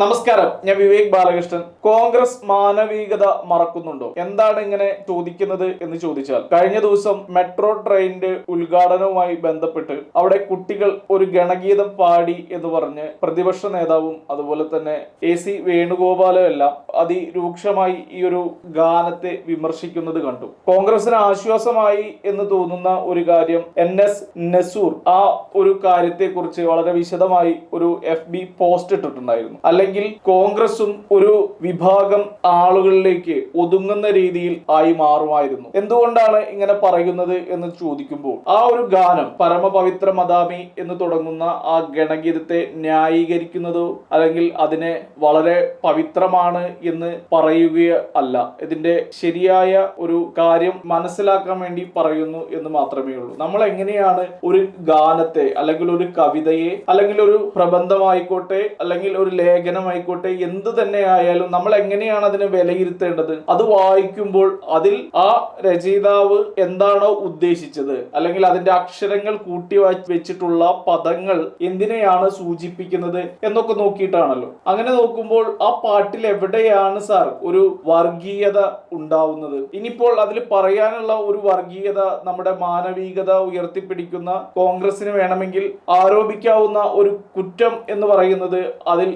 നമസ്കാരം. ഞാൻ വിവേക് ബാലകൃഷ്ണൻ. കോൺഗ്രസ് മാനവികത മറക്കുന്നുണ്ടോ? എന്താണ് ഇങ്ങനെ ചോദിക്കുന്നത് എന്ന് ചോദിച്ചാൽ കഴിഞ്ഞ ദിവസം മെട്രോ ട്രെയിനിന്റെ ഉദ്ഘാടനവുമായി ബന്ധപ്പെട്ട് അവിടെ കുട്ടികൾ ഒരു ഗണഗീതം പാടി എന്ന് പറഞ്ഞ് പ്രതിപക്ഷ നേതാവും അതുപോലെ തന്നെ എ സി വേണുഗോപാലും എല്ലാം അതിരൂക്ഷമായി ഈ ഒരു ഗാനത്തെ വിമർശിക്കുന്നത് കണ്ടു. കോൺഗ്രസിന് ആശ്വാസമായി എന്ന് തോന്നുന്ന ഒരു കാര്യം എൻ എസ് നസൂർ ആ ഒരു കാര്യത്തെക്കുറിച്ച് വളരെ വിശദമായി ഒരു എഫ് ബി പോസ്റ്റ് ഇട്ടിട്ടുണ്ടായിരുന്നു. അല്ലെങ്കിൽ കോൺഗ്രസും ഒരു വിഭാഗം ആളുകളിലേക്ക് ഒതുങ്ങുന്ന രീതിയിൽ ആയി മാറുമായിരുന്നു. എന്തുകൊണ്ടാണ് ഇങ്ങനെ പറയുന്നത് എന്ന് ചോദിക്കുമ്പോൾ ആ ഒരു ഗാനം പരമപവിത്ര മദാമി എന്ന് തുടങ്ങുന്ന ആ ഗണഗീതത്തെ ന്യായീകരിക്കുന്നതോ അല്ലെങ്കിൽ അതിനെ വളരെ പവിത്രമാണ് എന്ന് പറയുക അല്ല. ഇതിന്റെ ശരിയായ ഒരു കാര്യം മനസ്സിലാക്കാൻ വേണ്ടി പറയുന്നു എന്ന് മാത്രമേ ഉള്ളൂ. നമ്മൾ എങ്ങനെയാണ് ഒരു ഗാനത്തെ അല്ലെങ്കിൽ ഒരു കവിതയെ അല്ലെങ്കിൽ ഒരു പ്രബന്ധമായിക്കോട്ടെ അല്ലെങ്കിൽ ഒരു ലേഖനമായിക്കോട്ടെ എന്ത് തന്നെ ആയാലും നമ്മൾ എങ്ങനെയാണ് അതിനെ വിലയിരുത്തേണ്ടത്? അത് വായിക്കുമ്പോൾ അതിൽ ആ രചയിതാവ് എന്താണോ ഉദ്ദേശിച്ചത്? അല്ലെങ്കിൽ അതിന്റെ അക്ഷരങ്ങൾ കൂട്ടി വെച്ചിട്ടുള്ള പദങ്ങൾ എന്തിനെയാണ് സൂചിപ്പിക്കുന്നത് എന്നൊക്കെ നോക്കിയിട്ടാണല്ലോ. അങ്ങനെ നോക്കുമ്പോൾ ആ പാട്ടിൽ എവിടെയാണ് സാർ ഒരു വർഗീയത ഉണ്ടാവുന്നത്? ഇനിയിപ്പോൾ അതിൽ പറയാനുള്ള ഒരു വർഗീയത നമ്മുടെ മാനവികത ഉയർത്തിപ്പിടിക്കുന്ന കോൺഗ്രസിന് വേണമെങ്കിൽ ആരോപിക്കാവുന്ന ഒരു കുറ്റം എന്ന് പറയുന്നത് അതിൽ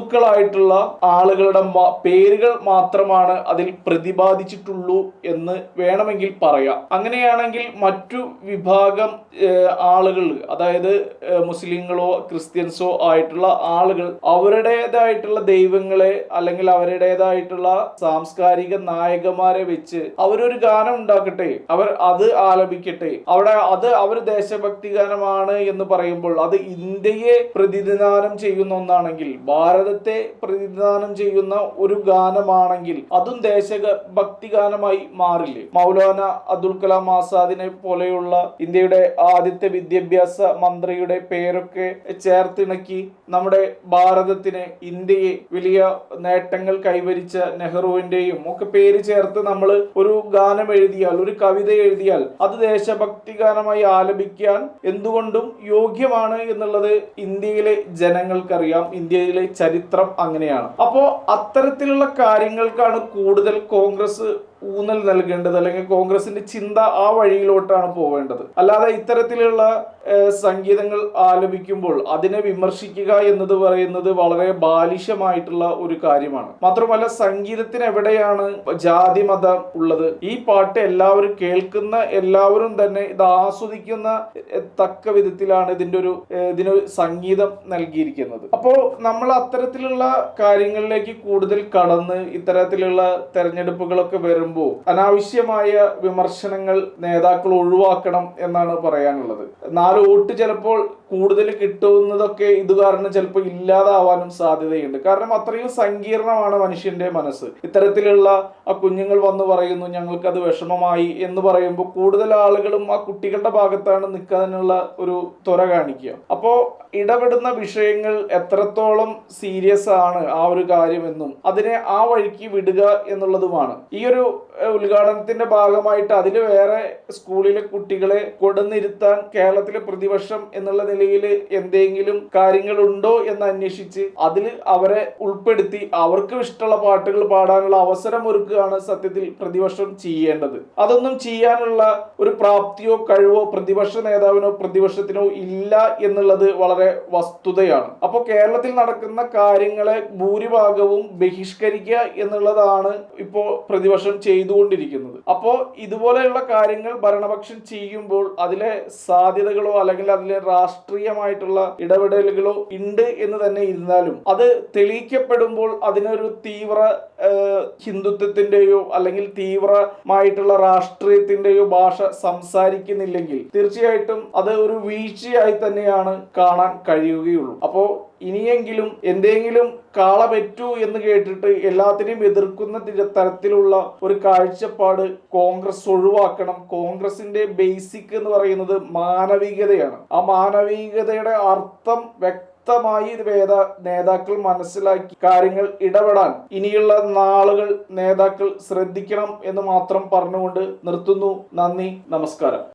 ഹിന്ദുക്കളായിട്ടുള്ള ആളുകളുടെ പേരുകൾ മാത്രമാണ് അതിൽ പ്രതിപാദിച്ചിട്ടുള്ളൂ എന്ന് വേണമെങ്കിൽ പറയാം. അങ്ങനെയാണെങ്കിൽ മറ്റു വിഭാഗം ആളുകൾ അതായത് മുസ്ലിങ്ങളോ ക്രിസ്ത്യൻസോ ആയിട്ടുള്ള ആളുകൾ അവരുടേതായിട്ടുള്ള ദൈവങ്ങളെ അല്ലെങ്കിൽ അവരുടേതായിട്ടുള്ള സാംസ്കാരിക നായകന്മാരെ വെച്ച് അവരൊരു ഗാനം ഉണ്ടാക്കട്ടെ അവർ അത് ആലപിക്കട്ടെ അവിടെ അത് അവർ ദേശഭക്തി ഗാനമാണ് എന്ന് പറയുമ്പോൾ അത് ഇന്ത്യയെ പ്രതിനിധാനം ചെയ്യുന്ന ഒന്നാണെങ്കിൽ ഭാരതത്തെ പ്രതിനിധാനം ചെയ്യുന്ന ഒരു ഗാനമാണെങ്കിൽ അതും ദേശഭക്തി ഗാനമായി മാറില്ലേ? മൗലാന അബ്ദുൽ കലാം ആസാദിനെ പോലെയുള്ള ഇന്ത്യയുടെ ആദ്യത്തെ വിദ്യാഭ്യാസ മന്ത്രിയുടെ പേരൊക്കെ ചേർത്തിണക്കി നമ്മുടെ ഭാരതത്തിന് ഇന്ത്യയെ വലിയ നേട്ടങ്ങൾ കൈവരിച്ച നെഹ്റുവിന്റെയും ഒക്കെ പേര് ചേർത്ത് നമ്മൾ ഒരു ഗാനം എഴുതിയാൽ ഒരു കവിത എഴുതിയാൽ അത് ദേശഭക്തി ഗാനമായി ആലപിക്കാൻ എന്തുകൊണ്ടും യോഗ്യമാണ് എന്നുള്ളത് ഇന്ത്യയിലെ ജനങ്ങൾക്കറിയാം. ഇന്ത്യയിലെ ചരിത്രം അങ്ങനെയാണ്. അപ്പോ അത്തരത്തിലുള്ള കാര്യങ്ങൾക്കാണ് കൂടുതൽ കോൺഗ്രസ് ഊന്നൽ നൽകേണ്ടത് അല്ലെങ്കിൽ കോൺഗ്രസിന്റെ ചിന്ത ആ വഴിയിലോട്ടാണ് പോവേണ്ടത്. അല്ലാതെ ഇത്തരത്തിലുള്ള സംഗീതങ്ങൾ ആലപിക്കുമ്പോൾ അതിനെ വിമർശിക്കുക എന്നത് പറയുന്നത് വളരെ ബാലിശമായിട്ടുള്ള ഒരു കാര്യമാണ്. മാത്രമല്ല സംഗീതത്തിന് എവിടെയാണ് ജാതി മതം ഉള്ളത്? ഈ പാട്ട് എല്ലാവരും കേൾക്കുന്ന എല്ലാവരും തന്നെ ഇത് ആസ്വദിക്കുന്ന തക്ക വിധത്തിലാണ് ഇതിന്റെ ഒരു ഇതിനൊരു സംഗീതം നൽകിയിരിക്കുന്നത്. അപ്പോൾ നമ്മൾ അത്തരത്തിലുള്ള കാര്യങ്ങളിലേക്ക് കൂടുതൽ കടന്ന് ഇത്തരത്തിലുള്ള തെരഞ്ഞെടുപ്പുകളൊക്കെ വരുമ്പോൾ അനാവശ്യമായ വിമർശനങ്ങൾ നേതാക്കൾ ഒഴിവാക്കണം എന്നാണ് പറയാനുള്ളത്. നാല് വോട്ട് ചിലപ്പോൾ കൂടുതൽ കിട്ടുന്നതൊക്കെ ഇത് കാരണം ചിലപ്പോൾ ഇല്ലാതാവാനും സാധ്യതയുണ്ട്. കാരണം അത്രയും സങ്കീർണമാണ് മനുഷ്യന്റെ മനസ്സ്. ഇത്തരത്തിലുള്ള ആ കുഞ്ഞുങ്ങൾ വന്ന് പറയുന്നു ഞങ്ങൾക്കത് വിഷമമായി എന്ന് പറയുമ്പോൾ കൂടുതൽ ആളുകളും ആ കുട്ടികളുടെ ഭാഗത്താണ് നിൽക്കാനുള്ള ഒരു ത്വര കാണിക്കുക. അപ്പോൾ ഇടപെടുന്ന വിഷയങ്ങൾ എത്രത്തോളം സീരിയസ് ആണ് ആ ഒരു കാര്യമെന്നും അതിനെ ആ വഴിക്ക് വിടുക എന്നുള്ളതുമാണ്. ഈ ഒരു ഉദ്ഘാടനത്തിന്റെ ഭാഗമായിട്ട് അതിൽ വേറെ സ്കൂളിലെ കുട്ടികളെ കൊടുന്നിരുത്താൻ കേരളത്തിലെ പ്രതിപക്ഷം എന്നുള്ള നിലയിൽ എന്തെങ്കിലും കാര്യങ്ങൾ ഉണ്ടോ എന്ന് അന്വേഷിച്ച് അതിൽ അവരെ ഉൾപ്പെടുത്തി അവർക്ക് ഇഷ്ടമുള്ള പാട്ടുകൾ പാടാനുള്ള അവസരം ഒരുക്കുകയാണ് സത്യത്തിൽ പ്രതിപക്ഷം ചെയ്യേണ്ടത്. അതൊന്നും ചെയ്യാനുള്ള ഒരു പ്രാപ്തിയോ കഴിവോ പ്രതിപക്ഷ നേതാവിനോ പ്രതിപക്ഷത്തിനോ ഇല്ല എന്നുള്ളത് വളരെ വസ്തുതയാണ്. അപ്പോൾ കേരളത്തിൽ നടക്കുന്ന കാര്യങ്ങളെ ഭൂരിഭാഗവും ബഹിഷ്കരിക്കുക എന്നുള്ളതാണ് ഇപ്പോൾ പ്രതിപക്ഷം ചെയ്തുകൊണ്ടിരിക്കുന്നത്. അപ്പോൾ ഇതുപോലെയുള്ള കാര്യങ്ങൾ ഭരണപക്ഷം ചെയ്യുമ്പോൾ അതിലെ സാധ്യതകളോ അല്ലെങ്കിൽ അതിലെ രാഷ്ട്രീയമായിട്ടുള്ള ഇടപെടലുകളോ ഉണ്ട് എന്ന് തന്നെ ഇരുന്നാലും അത് തെളിയിക്കപ്പെടുമ്പോൾ അതിനൊരു തീവ്ര ഹിന്ദുത്വത്തിന്റെയോ അല്ലെങ്കിൽ തീവ്രമായിട്ടുള്ള രാഷ്ട്രീയത്തിന്റെയോ ഭാഷ സംസാരിക്കുന്നില്ലെങ്കിൽ തീർച്ചയായിട്ടും അത് ഒരു വീഴ്ചയായി തന്നെയാണ് കാണാൻ കഴിയുകയുള്ളൂ. അപ്പോ ഇനിയെങ്കിലും എന്തെങ്കിലും കാള പറ്റൂ എന്ന് കേട്ടിട്ട് എല്ലാത്തിനെയും എതിർക്കുന്ന തരത്തിലുള്ള ഒരു കാഴ്ചപ്പാട് കോൺഗ്രസ് ഒഴിവാക്കണം. കോൺഗ്രസിന്റെ ബേസിക് എന്ന് പറയുന്നത് മാനവികതയാണ്. ആ മാനവികതയുടെ അർത്ഥം വ്യക്തമായി വേദ നേതാക്കൾ മനസ്സിലാക്കി കാര്യങ്ങൾ ഇടപെടാൻ ഇനിയുള്ള നാളുകൾ നേതാക്കൾ ശ്രദ്ധിക്കണം എന്ന് മാത്രം പറഞ്ഞുകൊണ്ട് നിർത്തുന്നു. നന്ദി നമസ്കാരം.